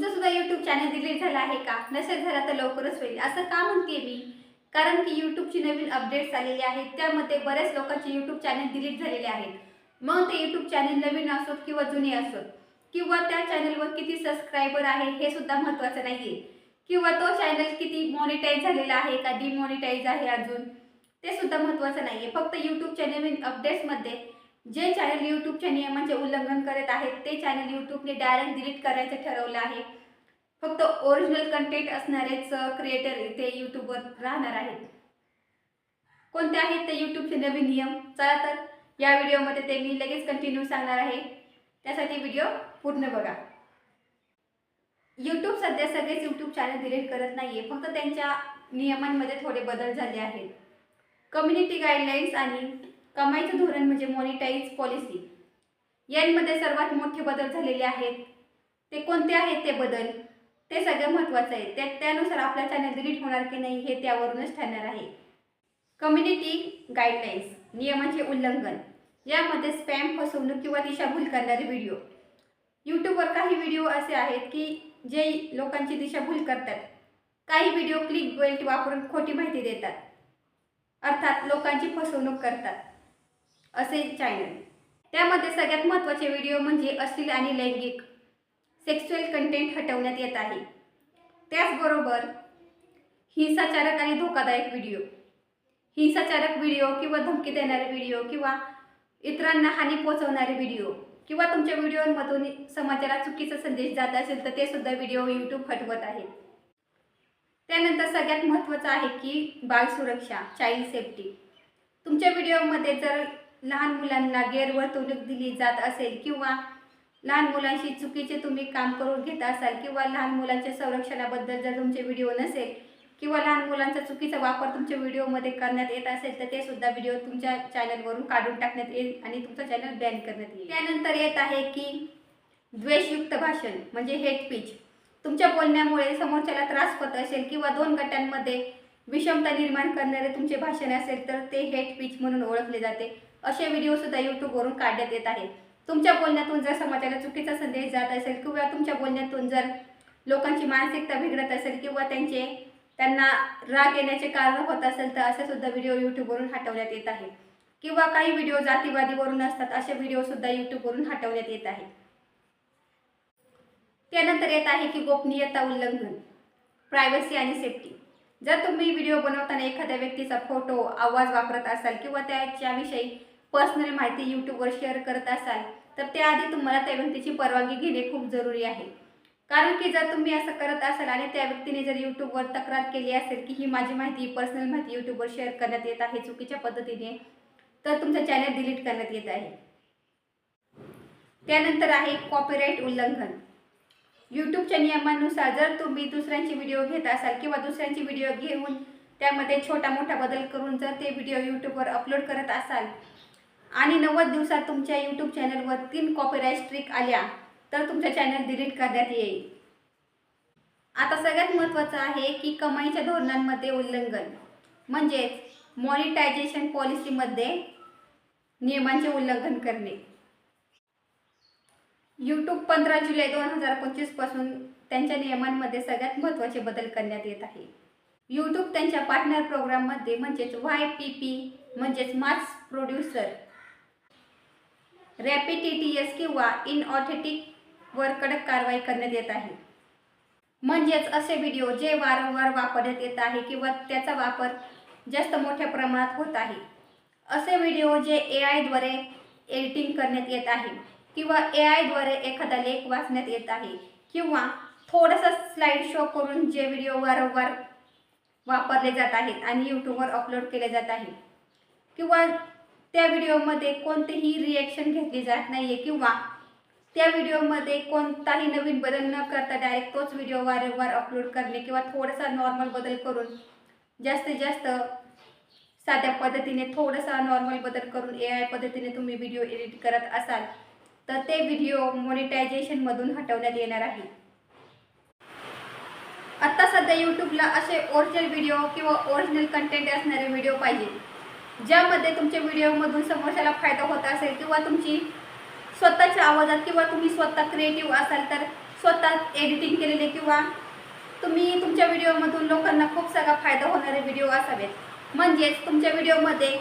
तुमचं सुद्धा YouTube channel delete झालं आहे का? नसेल झाला तर लवकरच होईल. असं का म्हणते मी? कारण की यूट्यूबची नवीन अपडेट्स आलेली आहेत. त्यामध्ये बऱ्याच लोकांचे यूट्यूब चॅनल डिलीट झालेले आहेत. मग ते यूट्यूब चॅनल नवीन असोत किंवा जुने असोत? किंवा त्या चॅनलवर किती सबस्क्रायबर आहे हे सुद्धा महत्त्वाचं नाही आहे किंवा तो चॅनल किती मॉनिटाईज झालेला आहे का डिमॉनिटाईज आहे अजून? ते सुद्धा महत्त्वाचं नाही आहे फक्त यूट्यूबच्या नवीन अपडेट्समध्ये जे चॅनल यूट्यूबच्या नियमांचे उल्लंघन करत आहेत ते चॅनल यूट्यूबने डायरेक्ट डिलीट करायचं ठरवलं आहे. फक्त ओरिजिनल कंटेंट असणारेच क्रिएटर इथे यूट्यूबवर राहणार आहेत. कोणते आहेत ते यूट्यूबचे नवीन नियम? चला तर या व्हिडिओमध्ये ते मी लगेच कंटिन्यू सांगणार आहे. त्यासाठी व्हिडिओ पूर्ण बघा. यूट्यूब सध्या सगळेच यूट्यूब चॅनल डिलीट करत नाहीये फक्त त्यांच्या नियमांमध्ये थोडे बदल झाले आहेत. कम्युनिटी गाईडलाईन्स आणि कमाईचं धोरण म्हणजे मॉनिटाईज पॉलिसी यांमध्ये सर्वात मोठे बदल झालेले आहेत. ते कोणते आहेत ते बदल? ते सगळं महत्त्वाचं आहे. त्या त्यानुसार आपला चॅनल डिलीट होणार की नाही हे त्यावरूनच ठरणार आहे. कम्युनिटी गाईडलाईन्स नियमांचे उल्लंघन. यामध्ये स्पॅम फसवणूक किंवा दिशाभूल करणारे व्हिडिओ यूट्यूबवर काही व्हिडिओ असे आहेत की जे लोकांची दिशाभूल करतात. काही व्हिडिओ क्लिक बेल्ट वापरून खोटी माहिती देतात. अर्थात लोकांची फसवणूक करतात. असे चॅनल त्यामध्ये सगळ्यात महत्त्वाचे व्हिडिओ म्हणजे अश्लील आणि लैंगिक सेक्स्युअल कंटेंट हटवण्यात येत आहे. त्याचबरोबर हिंसाचारक आणि धोकादायक व्हिडिओ हिंसाचारक व्हिडिओ किंवा धमकी देणारे व्हिडिओ किंवा इतरांना हानी पोहोचवणारे व्हिडिओ किंवा तुमच्या व्हिडिओमधून समाजाला चुकीचा संदेश जात असेल तर ते सुद्धा व्हिडिओ यूट्यूब हटवत आहे. त्यानंतर सगळ्यात महत्त्वाचं आहे की बाल सुरक्षा चाइल्ड सेफ्टी तुमच्या व्हिडिओमध्ये जर लहान मुलांना गैरवर्तवणूक दिली जात असेल किंवा लहान मुलांशी चुकीचे तुम्ही काम करून घेत असाल किंवा लहान मुलांच्या संरक्षणाबद्दल जर तुमचे व्हिडिओ नसेल किंवा लहान मुलांचा चुकीचा वापर तुमच्या व्हिडिओमध्ये करण्यात येत असेल तर ते सुद्धा व्हिडिओ तुमच्या चॅनलवरून काढून टाकण्यात येईल आणि तुमचं चॅनल बॅन करण्यात येईल. त्यानंतर येत आहे की द्वेषयुक्त भाषण म्हणजे हेट पिच तुमच्या बोलण्यामुळे समोरच्याला त्रास होत असेल किंवा दोन गटांमध्ये विषमता निर्माण करणारे तुमचे भाषण असेल तर ते हेट पिच म्हणून ओळखले जाते. असे व्हिडिओ सुद्धा यूट्यूबवरून काढण्यात येत आहेत. तुमच्या बोलण्यातून जर समाजाला चुकीचा संदेश जात असेल किंवा तुमच्या बोलण्यातून जर लोकांची मानसिकता बिघडत असेल किंवा त्यांचे त्यांना राग येण्याचे कारण होत असेल तर असे सुद्धा व्हिडिओ यूट्यूबवरून हटवण्यात येत आहे किंवा काही व्हिडिओ जातीवादीवरून असतात असे व्हिडिओ सुद्धा यूट्यूबवरून हटवण्यात येत आहे त्यानंतर येत आहे की गोपनीयता उल्लंघन प्रायव्हसी आणि सेफ्टी जर तुम्ही व्हिडिओ बनवताना एखाद्या व्यक्तीचा फोटो आवाज वापरत असाल किंवा त्याच्याविषयी पर्सनल माहिती यूट्यूबवर शेअर करत असाल तर त्याआधी तुम्हाला त्या व्यक्तीची परवानगी घेणे खूप जरुरी आहे. कारण की जर तुम्ही असं करत असाल आणि त्या व्यक्तीने जर यूट्यूबवर तक्रार केली असेल की ही माझी माहिती पर्सनल माहिती यूट्यूबवर शेअर करण्यात येत आहे चुकीच्या पद्धतीने तर तुमचं चॅनल डिलीट करण्यात येत आहे. त्यानंतर आहे कॉपीराईट उल्लंघन. यूट्यूबच्या नियमानुसार जर तुम्ही दुसऱ्यांची व्हिडिओ घेत असाल किंवा दुसऱ्यांची व्हिडिओ घेऊन त्यामध्ये छोटा मोठा बदल करून जर ते व्हिडिओ यूट्यूबवर अपलोड करत असाल आणि नव्वद दिवसात तुमच्या यूट्यूब चॅनलवर तीन कॉपीराईट स्ट्रिक आल्या तर तुमचं चॅनल डिलीट करण्यात येईल. आता सगळ्यात महत्त्वाचं आहे की कमाईच्या धोरणांमध्ये उल्लंघन म्हणजेच मॉनिटायझेशन पॉलिसीमध्ये नियमांचे उल्लंघन करणे. यूट्यूब पंधरा जुलै दोन हजार पंचवीसपासून त्यांच्या नियमांमध्ये सगळ्यात महत्त्वाचे बदल करण्यात येत आहे. यूट्यूब त्यांच्या पार्टनर प्रोग्राममध्ये म्हणजेच वाय पी पी म्हणजेच मास प्रोड्युसर रॅपिटिटीएस किंवा इनऑथेटिक वर कडक कारवाई करण्यात येत आहे. म्हणजेच असे व्हिडिओ जे वारंवार वापरण्यात येत आहे किंवा त्याचा वापर जास्त मोठ्या प्रमाणात होत आहे. असे व्हिडिओ जे ए आयद्वारे एडिटिंग करण्यात येत आहे किंवा ए आयद्वारे एखादा लेख वाचण्यात येत आहे किंवा थोडासा स्लाईड शो करून जे व्हिडिओ वारंवार वापरले जात आहेत आणि यूट्यूबवर अपलोड केले जात आहे. किंवा त्या व्हिडिओमध्ये कोणतेही रिॲक्शन घेतली जात नाही आहे किंवा त्या व्हिडिओमध्ये कोणताही नवीन बदल न करता डायरेक्ट तोच व्हिडिओ वारंवार अपलोड करणे किंवा थोडासा नॉर्मल बदल करून जास्तीत जास्त साध्या पद्धतीने थोडासा नॉर्मल बदल करून ए आय पद्धतीने तुम्ही व्हिडिओ एडिट करत असाल तर ते व्हिडिओ मॉनिटायझेशनमधून हटवण्यात येणार आहे. आत्ता सध्या यूट्यूबला असे ओरिजिनल व्हिडिओ किंवा ओरिजिनल कंटेंट असणारे व्हिडिओ पाहिजे. ज्यामध्ये तुमच्या व्हिडिओमधून समोरच्याला फायदा होत असेल किंवा तुमची स्वतःच्या आवाजात किंवा तुम्ही स्वतः क्रिएटिव्ह असाल तर स्वतः एडिटिंग केलेले किंवा तुम्ही तुमच्या व्हिडिओमधून लोकांना खूप सगळा फायदा होणारे व्हिडिओ असावेत. म्हणजेच तुमच्या व्हिडिओमध्ये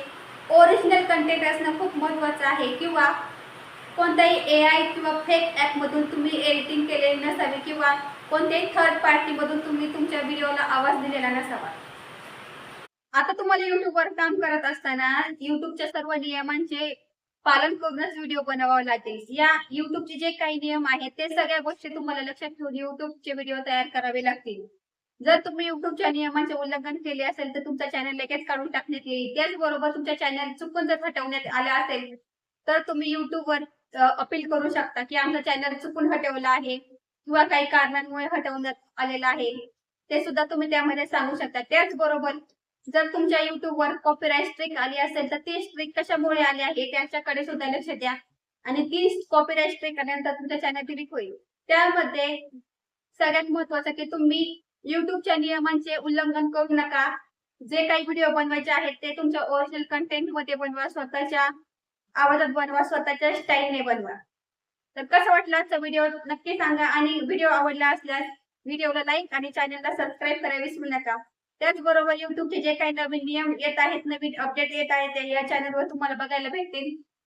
ओरिजिनल कंटेंट असणं खूप महत्त्वाचं आहे किंवा कोणत्याही ए आय किंवा फेक ॲपमधून तुम्ही एडिटिंग केलेली नसावी किंवा कोणत्याही थर्ड पार्टीमधून तुम्ही तुमच्या व्हिडिओला आवाज दिलेला नसावा. आता तुम्हाला युट्यूबवर काम करत असताना युट्यूबच्या सर्व नियमांचे पालन करूनच व्हिडिओ बनवावा लागेल. या युट्यूबचे जे काही नियम आहेत ते सगळ्या गोष्टी तुम्हाला लक्षात ठेवून युट्यूबचे व्हिडिओ तयार करावे लागतील. जर तुम्ही युट्यूबच्या नियमांचे उल्लंघन केले असेल तर तुमचा चॅनल लगेच काढून टाकण्यात येईल. त्याचबरोबर तुमच्या चॅनल चुकून जर हटवण्यात आला असेल तर तुम्ही युट्यूबवर अपील करू शकता की आमचा चॅनल चुकून हटवला आहे किंवा काही कारणांमुळे हटवण्यात आलेलं आहे. ते सुद्धा तुम्ही त्यामध्ये सांगू शकता. त्याचबरोबर जर तुमच्या युट्यूबवर कॉपीराईट स्ट्रिक आली असेल तर ती स्ट्रिक कशामुळे आली आहे? त्याच्याकडे सुद्धा लक्ष द्या. आणि ती कॉपीराईट स्ट्रिक आल्यानंतर तुमच्या चॅनल डिलीट होईल. त्यामध्ये सगळ्यात महत्वाचं की तुम्ही युट्यूबच्या नियमांचे उल्लंघन करू नका. जे काही व्हिडिओ बनवायचे आहेत ते तुमच्या ओरिजिनल कंटेंटमध्ये बनवा स्वतःच्या आवाजात बनवा स्वतःच्या स्टाईलने बनवा. तर कसं वाटलं आजचा व्हिडिओ नक्की सांगा. आणि व्हिडिओ आवडला असल्यास व्हिडिओला लाईक आणि चॅनलला सबस्क्राईब करायला विसरू नका. त्याचबरोबर युट्यूबचे जे काही नवीन नियम येत आहेत नवीन अपडेट येत आहेत या चॅनलवर तुम्हाला बघायला भेटतील.